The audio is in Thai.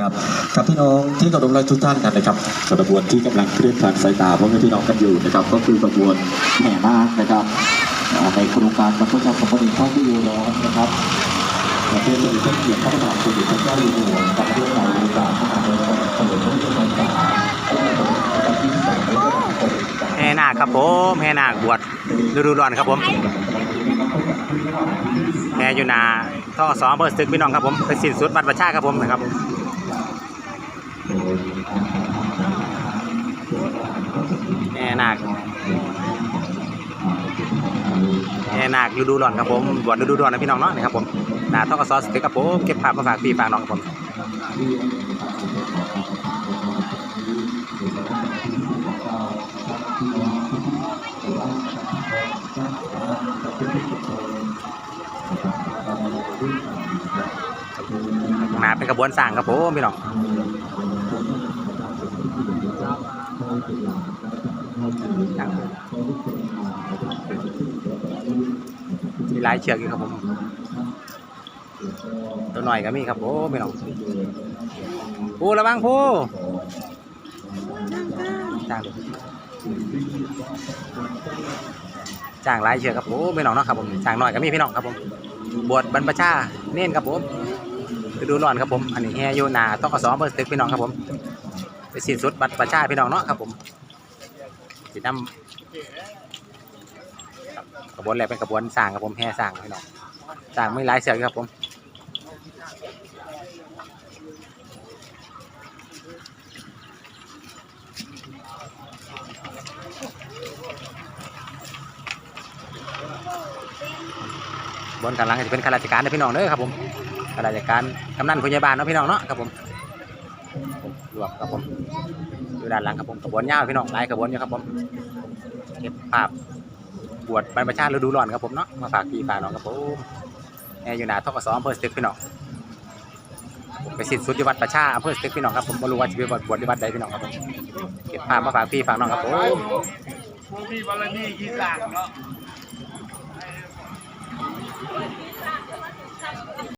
ครับครับพี่น้องที่เคารพรักทุกท่านกันนะครับกระบวนที่กำลังเคลื่อนผ่านสายตาพ่อแม่พี่น้องกันอยู่นะครับ ก็คือกระบวนแห่นาคนะครับในโครงการบรรพชาสมณีข้าที่อยู่ร้อนนะครับประเทศจะมีเกียรติพระบาทสมเด็จพระเจ้าอยู่หัวกับเรื่องราวต่างๆของพระบาทสมเด็จพระเจ้าอยู่หัวแห่นาคครับผมแห่นาคบวชฤดูร้อนครับผมแห่อยู่นาท่อสองอเภอสตึกพี่น้องครับผมไปสิ้นสุดวัดประชาครับผมนะครับ แห่นาคแห่นาคฤดูร้อนครับผมบวชฤดูร้อนนะพี่น้องเนาะนี่ครับผมนาท่อกสอสตึกครับผมเก็บภาพมาฝากพี่ฝากน้องครับผมหนาเป็นกระบวนสร้างครับผมพี่น้อง มีหลายเชือกอยู่ครับผม ตัวหน่อยก็มีครับผมพี่น้องปูระวังปูจ้างจ้างหลายเชือกครับผมพี่น้องเนาะครับผมจ้างหน่อยก็มีพี่น้องครับผม บวชบรรพชาเน้นครับผมดูร้อนครับผม อันนี้แฮยูนาต้องกระสอบเบอร์สตึกพี่น้องครับผม ไปสิ้นสุดบัตรประชาพี่น้องเนาะครับผมสีน้ำกระบวนแรกเป็นกระบวนสร้างครับผมแห่สร้างพี่น้องสร้างไม่หลายเสือกครับผมบนกำลังจะเป็นข้าราชการนะพี่น้องเด้อครับผมข้าราชการกำนันผู้ใหญ่บ้านเนาะพี่น้องเนาะครับผม รวบครับผมอยู่ด้านหลังครับผมกระบวนยาวพี่น้องหลายกระบวนอยู่ครับผมเก็บภาพบวชบรรพชาฤดูร้อนครับผมเนาะมาฝากพี่ฝากน้องครับผมแอร์อยู่หนาทกศอำเภอสตึกพี่น้องผมไปสิ้นสุดที่วัดประชาอำเภอสตึกพี่น้องครับผมไม่รู้ว่าจะไปบวชบวชที่วัดใดพี่น้องครับผมเก็บภาพมาฝากพี่ฝากน้องครับผมผู้มีบารมีกี่สั่งเนาะ